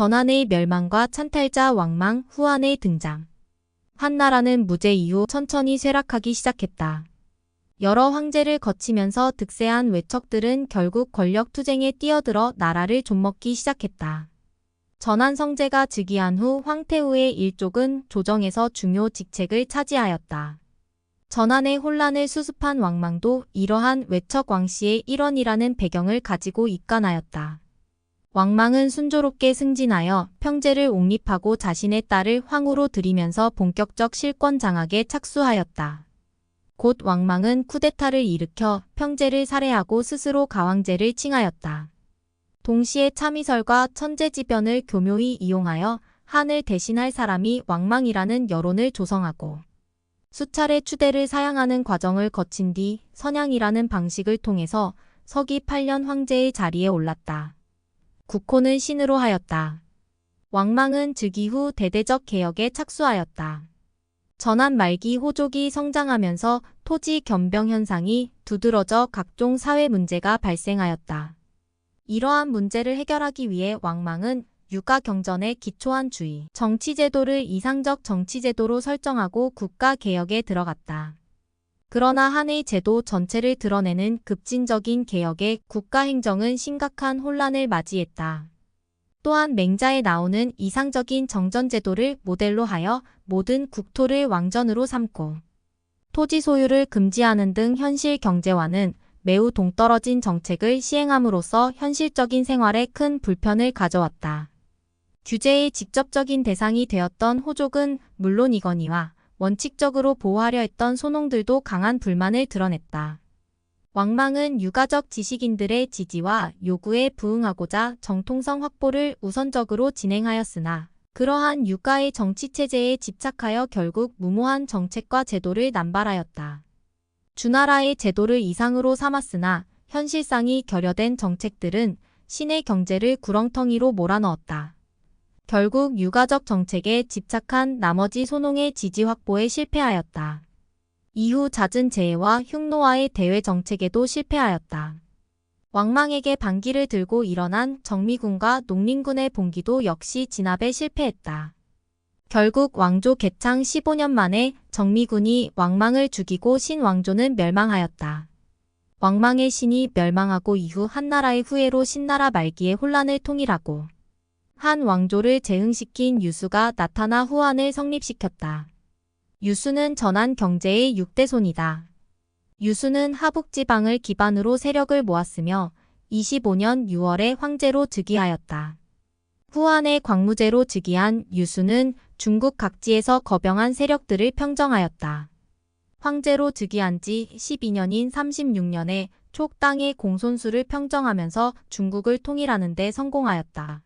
전한의 멸망과 찬탈자 왕망 후한의 등장. 한나라는 무제 이후 천천히 쇠락하기 시작했다. 여러 황제를 거치면서 득세한 외척들은 결국 권력 투쟁에 뛰어들어 나라를 좀먹기 시작했다. 전한 성제가 즉위한 후 황태후의 일족은 조정에서 중요 직책을 차지하였다. 전한의 혼란을 수습한 왕망도 이러한 외척 왕씨의 일원이라는 배경을 가지고 입간하였다. 왕망은 순조롭게 승진하여 평제를 옹립하고 자신의 딸을 황후로 들이면서 본격적 실권 장악에 착수하였다. 곧 왕망은 쿠데타를 일으켜 평제를 살해하고 스스로 가왕제를 칭하였다. 동시에 참이설과 천재지변을 교묘히 이용하여 한을 대신할 사람이 왕망이라는 여론을 조성하고 수차례 추대를 사양하는 과정을 거친 뒤 선양이라는 방식을 통해서 서기 8년 황제의 자리에 올랐다. 국호는 신으로 하였다. 왕망은 즉위 후 대대적 개혁에 착수하였다. 전한 말기 호족이 성장하면서 토지 겸병 현상이 두드러져 각종 사회 문제가 발생하였다. 이러한 문제를 해결하기 위해 왕망은 육아 경전에 기초한 주의, 정치제도를 이상적 정치제도로 설정하고 국가 개혁에 들어갔다. 그러나 한의 제도 전체를 드러내는 급진적인 개혁에 국가 행정은 심각한 혼란을 맞이했다. 또한 맹자에 나오는 이상적인 정전제도를 모델로 하여 모든 국토를 왕전으로 삼고 토지 소유를 금지하는 등 현실 경제와는 매우 동떨어진 정책을 시행함으로써 현실적인 생활에 큰 불편을 가져왔다. 규제의 직접적인 대상이 되었던 호족은 물론이거니와 원칙적으로 보호하려 했던 소농들도 강한 불만을 드러냈다. 왕망은 유가적 지식인들의 지지와 요구에 부응하고자 정통성 확보를 우선적으로 진행하였으나 그러한 유가의 정치체제에 집착하여 결국 무모한 정책과 제도를 남발하였다. 주나라의 제도를 이상으로 삼았으나 현실상이 결여된 정책들은 신의 경제를 구렁텅이로 몰아넣었다. 결국 유가적 정책에 집착한 나머지 소농의 지지 확보에 실패하였다. 이후 잦은 재해와 흉노와의 대외 정책에도 실패하였다. 왕망에게 반기를 들고 일어난 정미군과 농림군의 봉기도 역시 진압에 실패했다. 결국 왕조 개창 15년 만에 정미군이 왕망을 죽이고 신왕조는 멸망하였다. 왕망의 신이 멸망하고 이후 한나라의 후예로 신나라 말기에 혼란을 통일하고 한 왕조를 재흥시킨 유수가 나타나 후한을 성립시켰다. 유수는 전한 경제의 6대손이다. 유수는 하북지방을 기반으로 세력을 모았으며 25년 6월에 황제로 즉위하였다. 후한의 광무제로 즉위한 유수는 중국 각지에서 거병한 세력들을 평정하였다. 황제로 즉위한 지 12년인 36년에 촉 땅의 공손수를 평정하면서 중국을 통일하는 데 성공하였다.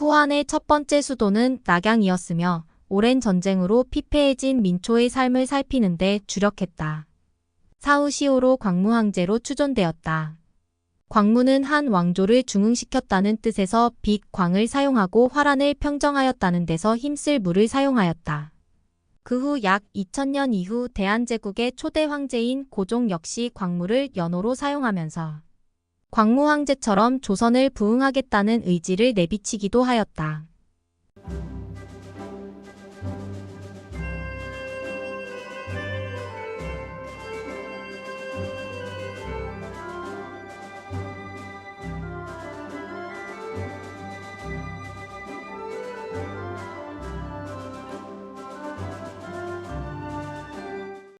후한의 첫 번째 수도는 낙양이었으며 오랜 전쟁으로 피폐해진 민초의 삶을 살피는 데 주력했다. 사후 시호로 광무황제로 추존되었다. 광무는 한 왕조를 중흥시켰다는 뜻에서 빛, 광을 사용하고 화란을 평정하였다는 데서 힘쓸 물을 사용하였다. 그 후 약 2000년 이후 대한제국의 초대 황제인 고종 역시 광무를 연호로 사용하면서 광무 황제처럼 조선을 부흥하겠다는 의지를 내비치기도 하였다.